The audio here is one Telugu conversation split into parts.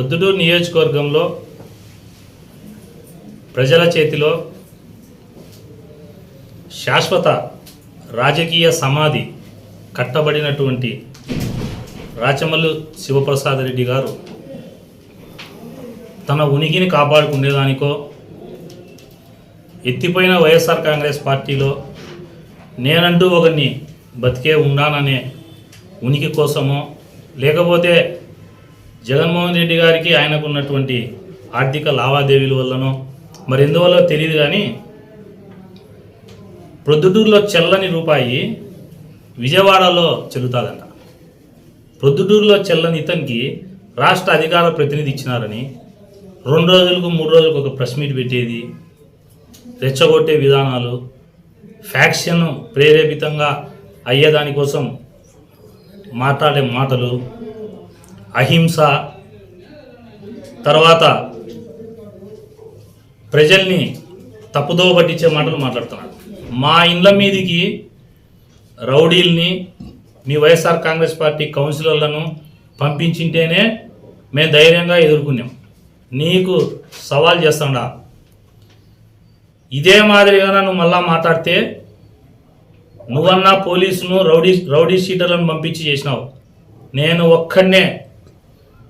ప్రొద్దుటూరు నియోజకవర్గంలో ప్రజల చేతిలో శాశ్వత రాజకీయ సమాధి కట్టబడినటువంటి రాచమల్లు శివప్రసాద్ రెడ్డి గారు తన ఉనికిని కాపాడుకునేదానికో ఎత్తిపోయిన వైఎస్ఆర్ కాంగ్రెస్ పార్టీలో నేనంటూ ఒకరిని బతికే ఉన్నాననే ఉనికి కోసమో లేకపోతే జగన్మోహన్ రెడ్డి గారికి ఆయనకు ఉన్నటువంటి ఆర్థిక లావాదేవీల వల్లనో మరి ఎందువల్ల తెలియదు కానీ ప్రొద్దుటూరులో చెల్లని రూపాయి విజయవాడలో చెల్లుతాదంట. ప్రొద్దుటూరులో చెల్లని ఇతనికి రాష్ట్ర అధికార ప్రతినిధి ఇచ్చినారని రెండు రోజులకు మూడు రోజులకు ఒక ప్రెస్ మీట్ పెట్టేది రెచ్చగొట్టే విధానాలు ఫ్యాక్షన్ ప్రేరేపితంగా అయ్యేదానికోసం మాట్లాడే మాటలు అహింస తర్వాత ప్రజల్ని తప్పుదోవ పట్టించే మాటలు మాట్లాడుతున్నాడు మా ఇండ్ల మీదికి రౌడీల్ని మీ వైఎస్ఆర్ కాంగ్రెస్ పార్టీ కౌన్సిలర్లను పంపించింటేనే మేము ధైర్యంగా ఎదుర్కొన్నాం. నీకు సవాల్ చేస్తాడా? ఇదే మాదిరిగా నువ్వు మళ్ళా మాట్లాడితే నువ్వన్నా పోలీసును రౌడీ రౌడీ షీటర్లను పంపించి చేసినావు. నేను ఒక్కడనే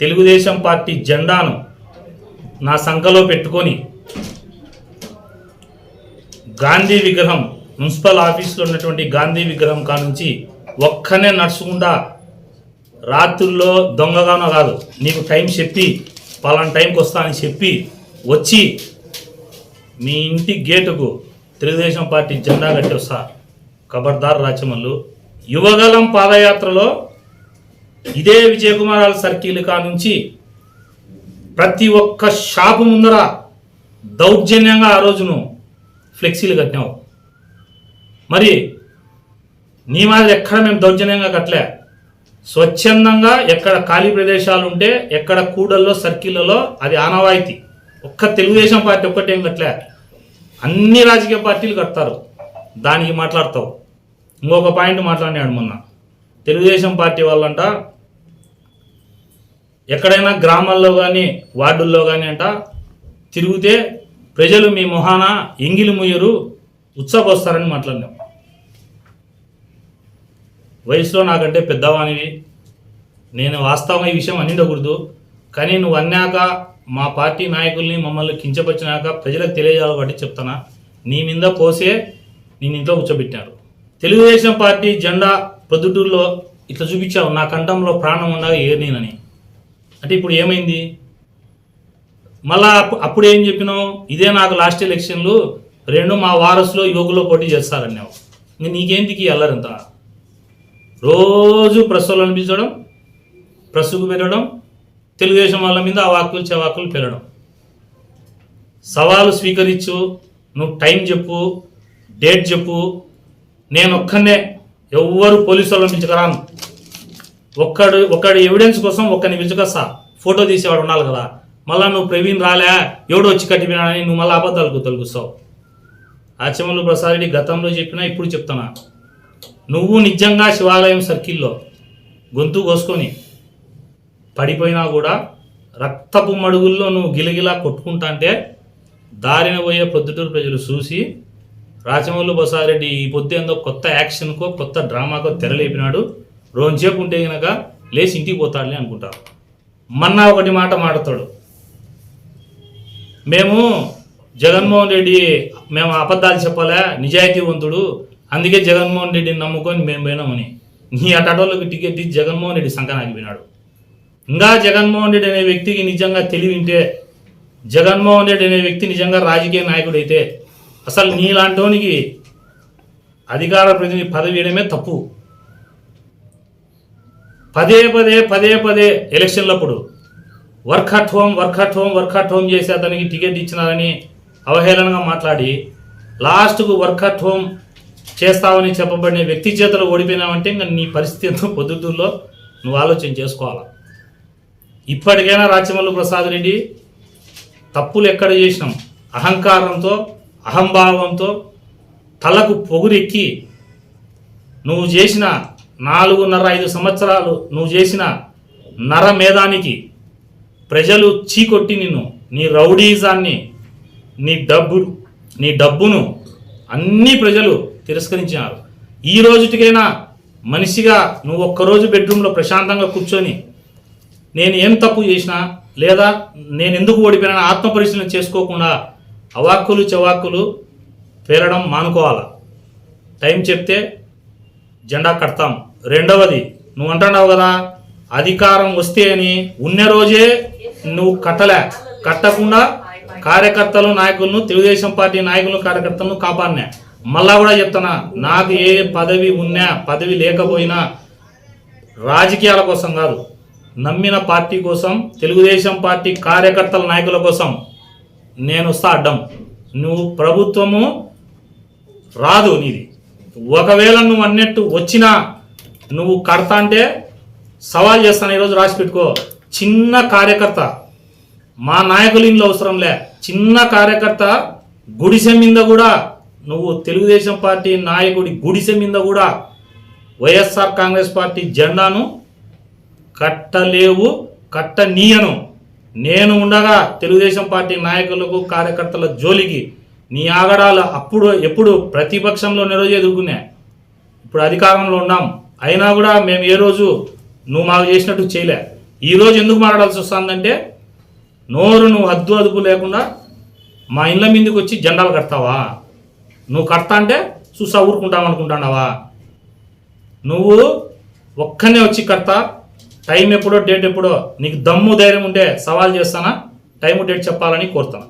తెలుగుదేశం పార్టీ జెండాను నా సంఖలో పెట్టుకొని గాంధీ విగ్రహం మున్సిపల్ ఆఫీస్లో ఉన్నటువంటి గాంధీ విగ్రహం కానుంచి ఒక్కనే నడుచుకుండా రాత్రుల్లో దొంగగానో కాదు నీకు టైం చెప్పి పలానా టైంకి వస్తా అని చెప్పి వచ్చి మీ ఇంటి గేటుకు తెలుగుదేశం పార్టీ జెండా కట్టి వస్తా. ఖబర్దార్ రాచమల్లు. యువగలం పాదయాత్రలో ఇదే విజయకుమారాల సర్కిల్ కా నుంచి ప్రతి ఒక్క షాపు ముందర దౌర్జన్యంగా ఆ రోజును ఫ్లెక్సీలు కట్టినావు మరి నీ మాదిరి ఎక్కడ మేము దౌర్జన్యంగా కట్టలే? స్వచ్ఛందంగా ఎక్కడ ఖాళీ ప్రదేశాలు ఉంటే ఎక్కడ కూడల్లో సర్కిళ్ళలో అది ఆనవాయితీ. ఒక్క తెలుగుదేశం పార్టీ ఒక్కటేం కట్టలే? అన్ని రాజకీయ పార్టీలు కడతారు. దానికి మాట్లాడతావు. ఇంకొక పాయింట్ మాట్లాడినాడు మొన్న. తెలుగుదేశం పార్టీ వాళ్ళంట ఎక్కడైనా గ్రామాల్లో కానీ వార్డుల్లో కానీ అంట తిరిగితే ప్రజలు మీ మొహాన ఎంగిలి ముయ్యరు ఉత్సవస్తారని మాట్లాడినాం. వయసులో నాకంటే పెద్దవానివి. నేను వాస్తవం ఈ విషయం అన్నిండకూడదు కానీ నువ్వు అన్నాక మా పార్టీ నాయకుల్ని మమ్మల్ని కించపరిచినాక ప్రజలకు తెలియజేయాలి కాబట్టి చెప్తానా నీ మీద పోసే నేను ఇంట్లో కూర్చోబెట్టినారు. తెలుగుదేశం పార్టీ జెండా ప్రొద్దుటూరులో ఇట్లా చూపించావు నా కంఠంలో ప్రాణం ఉండగా ఏర్నేనని అంటే ఇప్పుడు ఏమైంది? మళ్ళా అప్పుడు ఏం చెప్పినావు? ఇదే నాకు లాస్ట్ ఎలక్షన్లు రెండు మా వారసులో యువకులో పోటీ చేస్తారన్నావు. ఇంక నీకేంటికి అల్లరంత రోజు ప్రెస్సులు అనిపించడం ప్రెస్సుకు పెరగడం తెలుగుదేశం వాళ్ళ మీద ఆ వాక్కులు చెవాకులు పెరగడం. సవాలు స్వీకరించు నువ్వు టైం చెప్పు డేట్ చెప్పు నేను ఒక్కనే ఎవ్వరు పోలీసు వాళ్ళని పిలుచుకురాను. ఒక్కడు ఒక్కడి ఎవిడెన్స్ కోసం ఒక్కడిని పిలుచుకొస్తా. ఫోటో తీసేవాడు ఉండాలి కదా. మళ్ళా నువ్వు ప్రవీణ్ రాలే ఎవడో వచ్చి కట్టిపోయినాడని నువ్వు మళ్ళీ అబద్ధాలకు తొలగిస్తావు ఆచమల్లు ప్రసాద్ రెడ్డి గతంలో చెప్పినా ఇప్పుడు చెప్తున్నా. నువ్వు నిజంగా శివాలయం సర్కిల్లో గొంతు కోసుకొని పడిపోయినా కూడా రక్తపు మడుగుల్లో నువ్వు గిలగిలా కొట్టుకుంటా అంటే దారిన పోయే ప్రొద్దుటూరు ప్రజలు చూసి రాచమౌళి బొసారెడ్డి రెడ్డి ఈ పొద్దు ఏందో కొత్త యాక్షన్కో కొత్త డ్రామాకో తెరలేపినాడు. రోజుసేపు ఉంటే గనక లేచి ఇంటికి పోతాడులే అనుకుంటారు మన్నా ఒకటి మాట మాడతాడు మేము జగన్మోహన్ రెడ్డి మేము అబద్ధాలు చెప్పాలా? నిజాయితీవంతుడు అందుకే జగన్మోహన్ రెడ్డిని నమ్ముకొని మేము పోయినామని. నీ అటోలోకి టికెట్ ఇచ్చి జగన్మోహన్ రెడ్డి సంకనాగిపోయినాడు ఇంకా జగన్మోహన్ రెడ్డి అనే వ్యక్తికి నిజంగా తెలివింటే జగన్మోహన్ రెడ్డి అనే వ్యక్తి నిజంగా రాజకీయ నాయకుడైతే అసలు నీలాంటోనికి అధికార ప్రతినిధి పదవి ఇవ్వడమే తప్పు. పదే పదే పదే పదే ఎలక్షన్లప్పుడు work at home work at home work at home చేసి అతనికి టికెట్ ఇచ్చినారని అవహేళనగా మాట్లాడి లాస్ట్కు వర్క్ అట్ హోమ్ చేస్తావని చెప్పబడిన వ్యక్తి చేతలు ఓడిపోయినావంటే ఇంకా నీ పరిస్థితి ఎంతో పొద్దుతుల్లో నువ్వు ఆలోచన చేసుకోవాలి? ఇప్పటికైనా రాచమల్లు ప్రసాద్ రెడ్డి తప్పులు ఎక్కడ చేసినాం? అహంకారంతో అహంభావంతో తలకు పొగురెక్కి నువ్వు చేసిన నాలుగున్నర ఐదు సంవత్సరాలు నువ్వు చేసిన నర మేధానికి ప్రజలు చీకొట్టి నిన్ను నీ రౌడీజాన్ని నీ డబ్బు నీ డబ్బును అన్ని ప్రజలు తిరస్కరించినారు. ఈ రోజుటికైనా మనిషిగా నువ్వు ఒక్కరోజు బెడ్రూమ్లో ప్రశాంతంగా కూర్చొని నేను ఏం తప్పు చేసినా లేదా నేను ఎందుకు ఓడిపోయినా ఆత్మపరిశీలన చేసుకోకుండా అవాక్కులు చవాక్కులు పేరడం మానుకోవాలా? టైం చెప్తే జెండా కడతాం. రెండవది నువ్వు అంటున్నావు కదా అధికారం వస్తే అని ఉన్న రోజే నువ్వు కట్టలే. కట్టకుండా కార్యకర్తలు నాయకులను తెలుగుదేశం పార్టీ నాయకులను కార్యకర్తలను కాపాడినా. మళ్ళా కూడా చెప్తున్నా నాకు ఏ పదవి ఉన్నా పదవి లేకపోయినా రాజకీయాల కోసం కాదు నమ్మిన పార్టీ కోసం తెలుగుదేశం పార్టీ కార్యకర్తల నాయకుల కోసం నేను వస్తా అడ్డం నువ్వు ప్రభుత్వము రాదు నీది. ఒకవేళ నువ్వు అన్నట్టు వచ్చినా నువ్వు కడతా అంటే సవాల్ చేస్తాను ఈరోజు రాసి పెట్టుకో. చిన్న కార్యకర్త మా నాయకులు ఇంట్లో అవసరం లే. చిన్న కార్యకర్త గుడిసె మీద కూడా నువ్వు తెలుగుదేశం పార్టీ నాయకుడి గుడిసె మీద కూడా వైఎస్ఆర్ కాంగ్రెస్ పార్టీ జెండాను కట్టలేవు కట్టనీయను. నేను ఉండగా తెలుగుదేశం పార్టీ నాయకులకు కార్యకర్తల జోలికి నీ ఆగడాలు అప్పుడు ఎప్పుడు ప్రతిపక్షంలో రోజు ఎదుర్కొన్నా ఇప్పుడు అధికారంలో ఉన్నాం. అయినా కూడా మేము ఏ రోజు నువ్వు మాకు చేసినట్టు చేయలే. ఈ రోజు ఎందుకు మాట్లాడాల్సి వస్తుందంటే నోరు నువ్వు హద్దు అదుపు లేకుండా మా ఇళ్ళ మీదకి వచ్చి జెండాలు కడతావా? నువ్వు కడతా అంటే చూసా ఊరుకుంటాం అనుకుంటున్నావా? నువ్వు ఒక్కనే వచ్చి కడతా టైం ఎప్పుడో డేట్ ఎప్పుడో నీకు దమ్ము ధైర్యం ఉంటే సవాల్ చేస్తానా? టైం డేట్ చెప్పాలని కోరుతాను.